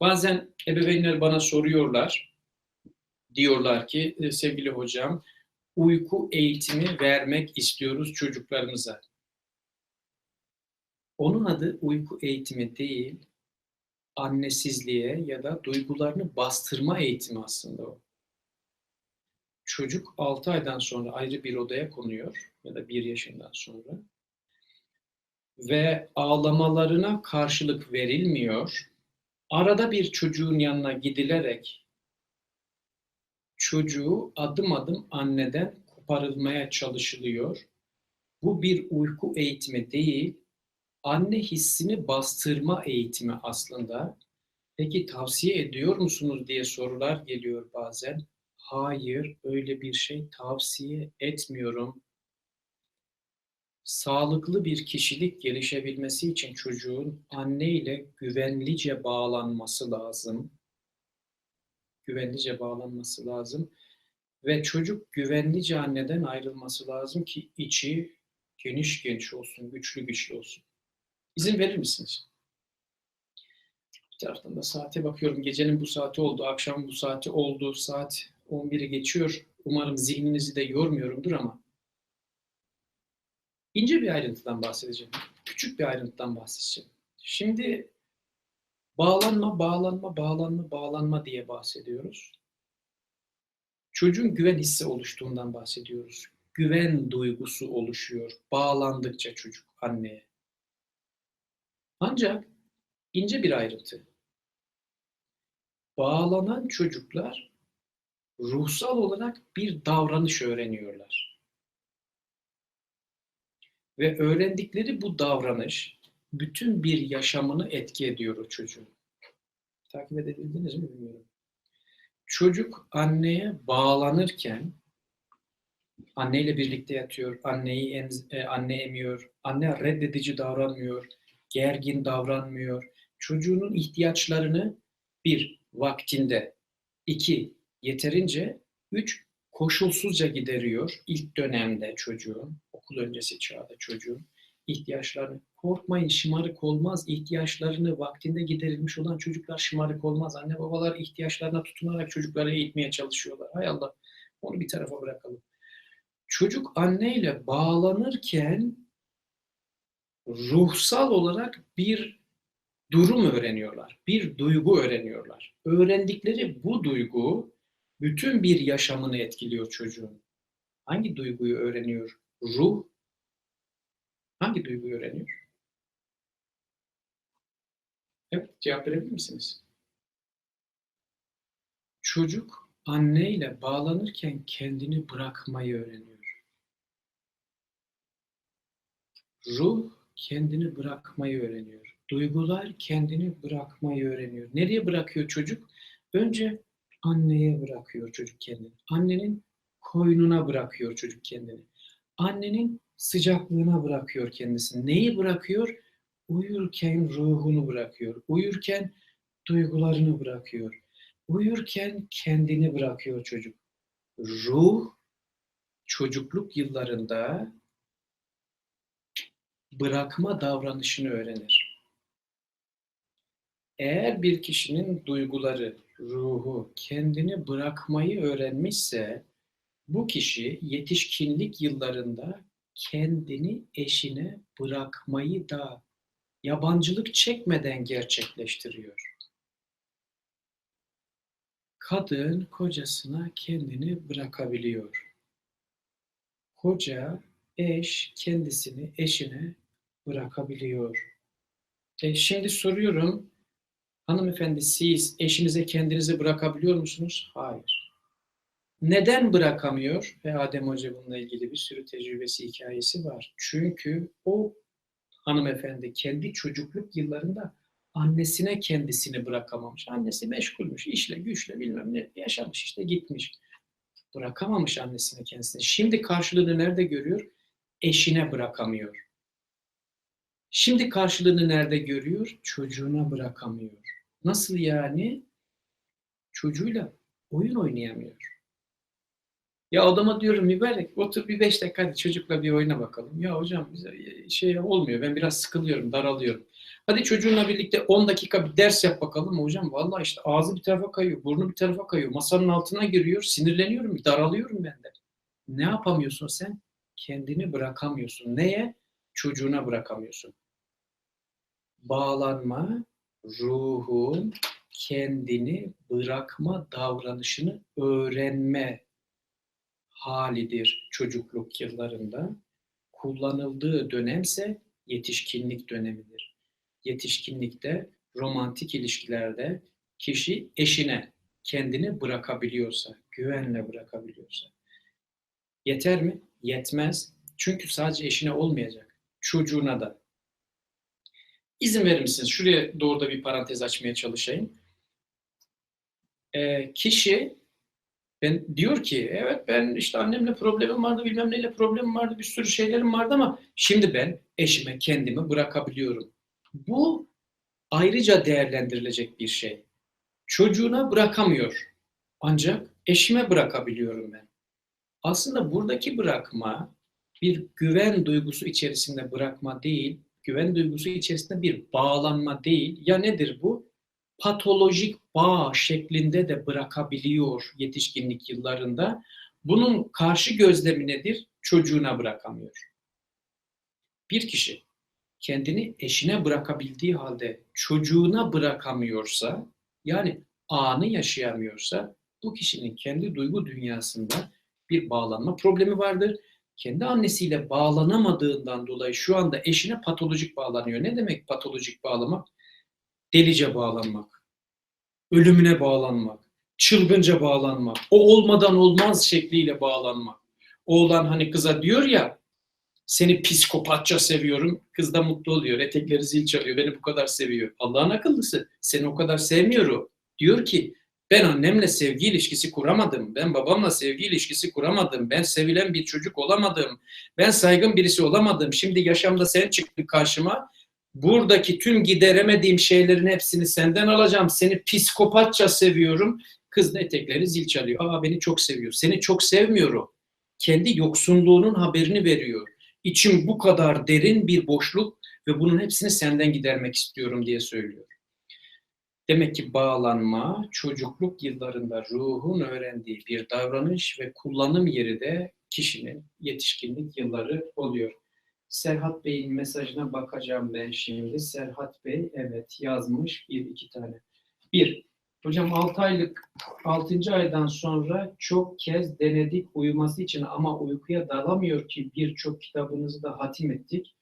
Bazen ebeveynler bana soruyorlar. Diyorlar ki e, sevgili hocam uyku eğitimi vermek istiyoruz çocuklarımıza. Onun adı uyku eğitimi değil, annesizliğe ya da duygularını bastırma eğitimi aslında o. Çocuk 6 aydan sonra ayrı bir odaya konuyor ya da 1 yaşından sonra ve ağlamalarına karşılık verilmiyor. Arada bir çocuğun yanına gidilerek çocuğu adım adım anneden koparılmaya çalışılıyor. Bu bir uyku eğitimi değil, anne hissini bastırma eğitimi aslında. Peki tavsiye ediyor musunuz diye sorular geliyor bazen. Hayır, öyle bir şey tavsiye etmiyorum. Sağlıklı bir kişilik gelişebilmesi için çocuğun anne ile güvenlice bağlanması lazım. Güvenlice bağlanması lazım ve çocuk güvenlice anneden ayrılması lazım ki içi geniş geniş olsun, güçlü güçlü olsun. İzin verir misiniz? Bir taraftan da saate bakıyorum. Gecenin bu saati oldu, akşam bu saati oldu, saat 11'i geçiyor. Umarım zihninizi de yormuyorumdur ama ince bir ayrıntıdan bahsedeceğim. Küçük bir ayrıntıdan bahsedeceğim. Şimdi bağlanma, bağlanma, bağlanma, bağlanma diye bahsediyoruz. Çocuğun güven hissi oluştuğundan bahsediyoruz. Güven duygusu oluşuyor bağlandıkça çocuk anneye. Ancak ince bir ayrıntı. Bağlanan çocuklar ruhsal olarak bir davranış öğreniyorlar. Ve öğrendikleri bu davranış bütün bir yaşamını etki ediyor o çocuğun. Takip edebildiniz mi bilmiyorum. Çocuk anneye bağlanırken anneyle birlikte yatıyor, anneyi em, e, anne emiyor, anne reddedici davranmıyor, gergin davranmıyor. Çocuğunun ihtiyaçlarını bir vaktinde, iki yeterince, üç koşulsuzca gideriyor ilk dönemde çocuğun, okul öncesi çağda çocuğun ihtiyaçlarını. Korkmayın şımarık olmaz. ihtiyaçlarını vaktinde giderilmiş olan çocuklar şımarık olmaz. Anne babalar ihtiyaçlarına tutunarak çocukları eğitmeye çalışıyorlar. Hay Allah onu bir tarafa bırakalım. Çocuk anneyle bağlanırken ruhsal olarak bir durum öğreniyorlar. Bir duygu öğreniyorlar. Öğrendikleri bu duygu bütün bir yaşamını etkiliyor çocuğun. Hangi duyguyu öğreniyor? Ruh hangi duyguyu öğreniyor? Evet, cevap verebilir misiniz? Çocuk anneyle bağlanırken kendini bırakmayı öğreniyor. Ruh kendini bırakmayı öğreniyor. Duygular kendini bırakmayı öğreniyor. Nereye bırakıyor çocuk? Önce anneye bırakıyor çocuk kendini. Annenin koynuna bırakıyor çocuk kendini. Annenin sıcaklığına bırakıyor kendisini. Neyi bırakıyor? Uyurken ruhunu bırakıyor. Uyurken duygularını bırakıyor. Uyurken kendini bırakıyor çocuk. Ruh çocukluk yıllarında bırakma davranışını öğrenir. Eğer bir kişinin duyguları, ruhu kendini bırakmayı öğrenmişse bu kişi yetişkinlik yıllarında kendini eşine bırakmayı da yabancılık çekmeden gerçekleştiriyor. Kadın kocasına kendini bırakabiliyor. Koca, eş kendisini eşine bırakabiliyor. E şimdi soruyorum, hanımefendi siz eşinize kendinizi bırakabiliyor musunuz? Hayır. Neden bırakamıyor? Ve Adem Hoca bununla ilgili bir sürü tecrübesi, hikayesi var. Çünkü o hanımefendi kendi çocukluk yıllarında annesine kendisini bırakamamış. Annesi meşgulmüş, işle, güçle bilmem ne yaşamış işte gitmiş. Bırakamamış annesine kendisini. Şimdi karşılığını nerede görüyor? Eşine bırakamıyor. Şimdi karşılığını nerede görüyor? Çocuğuna bırakamıyor. Nasıl yani? Çocuğuyla oyun oynayamıyor. Ya adama diyorum mübarek otur bir beş dakika hadi çocukla bir oyuna bakalım. Ya hocam bize şey olmuyor ben biraz sıkılıyorum daralıyorum. Hadi çocuğunla birlikte 10 dakika bir ders yap bakalım hocam. Vallahi işte ağzı bir tarafa kayıyor, burnu bir tarafa kayıyor, masanın altına giriyor, sinirleniyorum, daralıyorum ben de. Ne yapamıyorsun sen? Kendini bırakamıyorsun. Neye? Çocuğuna bırakamıyorsun. Bağlanma, ruhun kendini bırakma davranışını öğrenme halidir çocukluk yıllarında. Kullanıldığı dönemse yetişkinlik dönemidir. Yetişkinlikte romantik ilişkilerde kişi eşine kendini bırakabiliyorsa, güvenle bırakabiliyorsa. Yeter mi? Yetmez. Çünkü sadece eşine olmayacak. Çocuğuna da. İzin verir misiniz? Şuraya doğru da bir parantez açmaya çalışayım. Ee, kişi ben diyor ki evet ben işte annemle problemim vardı bilmem neyle problemim vardı bir sürü şeylerim vardı ama şimdi ben eşime kendimi bırakabiliyorum. Bu ayrıca değerlendirilecek bir şey. Çocuğuna bırakamıyor. Ancak eşime bırakabiliyorum ben. Aslında buradaki bırakma bir güven duygusu içerisinde bırakma değil, güven duygusu içerisinde bir bağlanma değil. Ya nedir bu? Patolojik bağ şeklinde de bırakabiliyor yetişkinlik yıllarında. Bunun karşı gözlemi nedir? Çocuğuna bırakamıyor. Bir kişi kendini eşine bırakabildiği halde çocuğuna bırakamıyorsa, yani anı yaşayamıyorsa bu kişinin kendi duygu dünyasında bir bağlanma problemi vardır. Kendi annesiyle bağlanamadığından dolayı şu anda eşine patolojik bağlanıyor. Ne demek patolojik bağlamak? Delice bağlanmak, ölümüne bağlanmak, çılgınca bağlanmak, o olmadan olmaz şekliyle bağlanmak. Oğlan hani kıza diyor ya, seni psikopatça seviyorum. Kız da mutlu oluyor. Etekleri zil çalıyor. Beni bu kadar seviyor. Allah'ın akıllısı. Seni o kadar sevmiyor o. Diyor ki ben annemle sevgi ilişkisi kuramadım. Ben babamla sevgi ilişkisi kuramadım. Ben sevilen bir çocuk olamadım. Ben saygın birisi olamadım. Şimdi yaşamda sen çıktın karşıma. Buradaki tüm gideremediğim şeylerin hepsini senden alacağım. Seni psikopatça seviyorum. Kız da etekleri zil çalıyor. Aa beni çok seviyor. Seni çok sevmiyor o. Kendi yoksunluğunun haberini veriyor. İçim bu kadar derin bir boşluk ve bunun hepsini senden gidermek istiyorum diye söylüyor. Demek ki bağlanma çocukluk yıllarında ruhun öğrendiği bir davranış ve kullanım yeri de kişinin yetişkinlik yılları oluyor. Serhat Bey'in mesajına bakacağım ben şimdi. Serhat Bey evet yazmış bir iki tane. Bir, hocam 6 aylık 6. aydan sonra çok kez denedik uyuması için ama uykuya dalamıyor ki birçok kitabınızı da hatim ettik.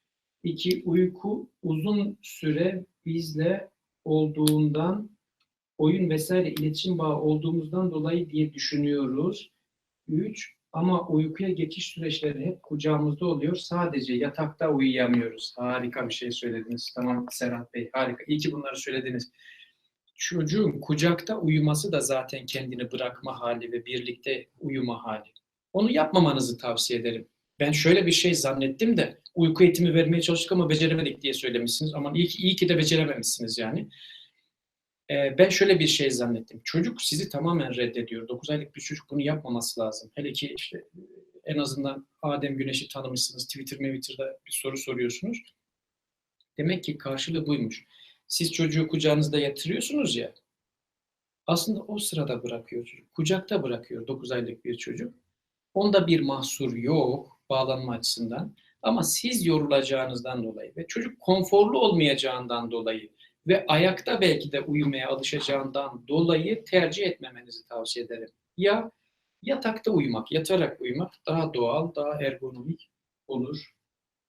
İki, uyku uzun süre bizle olduğundan oyun vesaire iletişim bağı olduğumuzdan dolayı diye düşünüyoruz. Üç, ama uykuya geçiş süreçleri hep kucağımızda oluyor. Sadece yatakta uyuyamıyoruz. Harika bir şey söylediniz. Tamam Serhat Bey harika. İyi ki bunları söylediniz. Çocuğun kucakta uyuması da zaten kendini bırakma hali ve birlikte uyuma hali. Onu yapmamanızı tavsiye ederim. Ben şöyle bir şey zannettim de uyku eğitimi vermeye çalıştık ama beceremedik diye söylemişsiniz. Ama iyi ki, iyi ki de becerememişsiniz yani. Ee, ben şöyle bir şey zannettim. Çocuk sizi tamamen reddediyor. 9 aylık bir çocuk bunu yapmaması lazım. Hele ki işte en azından Adem Güneş'i tanımışsınız. Twitter Twitter'da bir soru soruyorsunuz. Demek ki karşılığı buymuş. Siz çocuğu kucağınızda yatırıyorsunuz ya. Aslında o sırada bırakıyor çocuk. Kucakta bırakıyor 9 aylık bir çocuk. Onda bir mahsur yok bağlanma açısından. Ama siz yorulacağınızdan dolayı ve çocuk konforlu olmayacağından dolayı ve ayakta belki de uyumaya alışacağından dolayı tercih etmemenizi tavsiye ederim. Ya yatakta uyumak, yatarak uyumak daha doğal, daha ergonomik olur.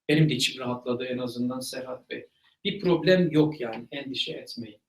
Benim de içim rahatladı en azından Serhat Bey. Bir problem yok yani endişe etmeyin.